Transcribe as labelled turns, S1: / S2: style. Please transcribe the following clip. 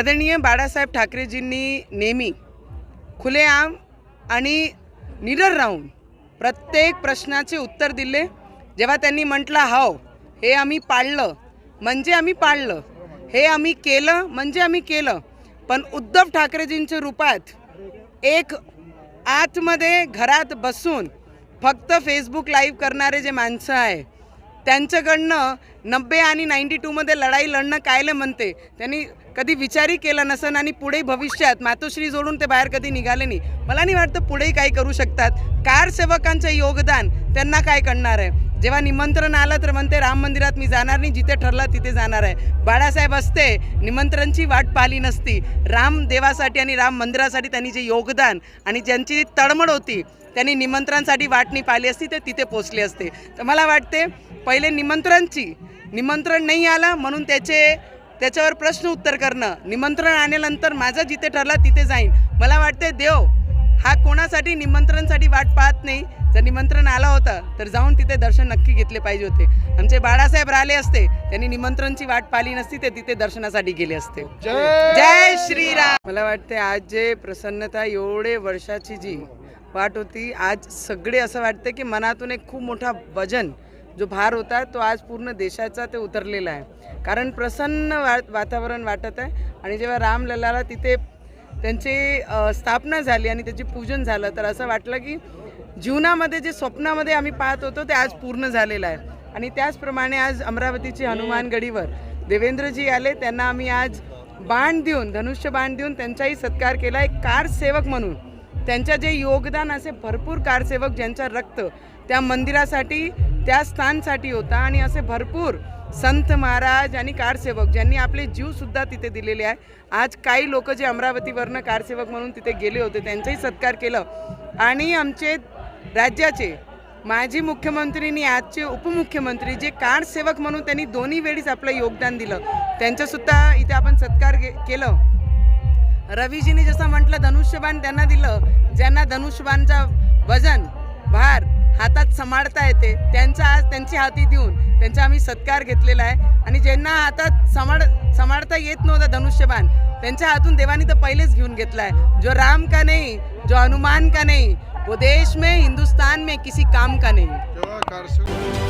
S1: आदरणीय बाळासाहेब ठाकरेजींनी नेहमी खुलेआम आणि निडर राहून प्रत्येक प्रश्नाचे उत्तर दिले. जेव्हा त्यांनी म्हटलं हाव हे आम्ही पाळलं म्हणजे आम्ही पाळलं हे आम्ही केलं म्हणजे आम्ही केलं पण उद्धव ठाकरेजींच्या रूपात एक आतमध्ये घरात बसून फक्त फेसबुक लाईव्ह करणारे जे माणसं आहे त्यांच्याकडनं नब्बे आणि नाईन्टी टूमध्ये लढाई लढणं कायले म्हणते? त्यांनी कधी विचारही केला नसन आणि पुढे भविष्यात मातोश्री जोडून ते बाहेर कधी निघाले नाही. मला नाही वाटतं पुढेही काही करू शकतात. कारसेवकांचं योगदान त्यांना काय करणार आहे? जेव्हा निमंत्रण आलं तर म्हणते राम मंदिरात मी जाणार नाही जिथे ठरलं तिथे जाणार आहे. बाळासाहेब असते निमंत्रणची वाट पाहिली नसती. राम देवासाठी आणि राम मंदिरासाठी त्यांनी जे योगदान आणि ज्यांची तळमळ होती त्यांनी निमंत्रणासाठी वाट नाही पाहिली असती ते तिथे पोचले असते. तर मला वाटते पहिले निमंत्रणची. निमंत्रण नाही आलं म्हणून त्याचे त्याच्यावर प्रश्न उत्तर करणं. निमंत्रण आल्यानंतर माझं जिथे ठरलं तिथे जाईन. मला वाटते देव हा कोणासाठी निमंत्रणसाठी वाट पाहत नाही. जर निमंत्रण आलं होतं तर जाऊन तिथे दर्शन नक्की घेतले पाहिजे होते. आमचे बाळासाहेब राहिले असते त्यांनी निमंत्रणची वाट पाहिली नसती ते तिथे दर्शनासाठी गेले असते. जय! श्रीराम! मला वाटते आज जे प्रसन्नता एवढे वर्षाची जी वाट होती आज सगळे असं वाटतं की मनातून एक खूप मोठा वजन जो भार होता तो आज पूर्ण देशाचा ते उतरलेला आहे. कारण प्रसन्न वा वातावरण वाटत आहे आणि जेव्हा रामलल्लाला तिथे त्यांची स्थापना झाली आणि त्याचे पूजन झालं तर असं वाटलं की जीवनामध्ये जे स्वप्नामध्ये आम्ही पाहत होतो ते आज पूर्ण झालेलं आहे. आणि त्याचप्रमाणे आज अमरावतीची हनुमानगडीवर देवेंद्रजी आले त्यांना आम्ही आज बाण देऊन धनुष्य बाण देऊन त्यांचाही सत्कार केला. एक कारसेवक म्हणून त्यांच्या जे योगदान असे भरपूर कारसेवक ज्यांचा रक्त त्या मंदिरासाठी त्या स्थानसाठी होता आणि असे भरपूर संत महाराज आणि कारसेवक ज्यांनी आपले जीवसुद्धा तिथे दिलेले आहे. आज काही लोक जे अमरावतीवरनं कारसेवक म्हणून तिथे गेले होते त्यांचाही सत्कार केलं. आणि आमचे राज्याचे माजी मुख्यमंत्रीनी आजचे उपमुख्यमंत्री जे कारसेवक म्हणून त्यांनी दोन्ही वेळीच आपलं योगदान दिलं त्यांचंसुद्धा इथे आपण सत्कार केलं. रवीजीने जसं म्हटलं धनुष्यबाण त्यांना दिलं. ज्यांना धनुष्यबाणचा वजन भार हातात सांभाळता येते त्यांचा आज त्यांची हाती देऊन त्यांचा आम्ही सत्कार घेतलेला आहे. आणि ज्यांना हातात सांभाळ सांभाळता येत नव्हतं धनुष्यबाण त्यांच्या हातून देवानी तर पहिलेच घेऊन घेतला आहे. जो राम का नाही जो हनुमान का नाही वो देश में हिंदुस्तान में किसी काम का नहीं.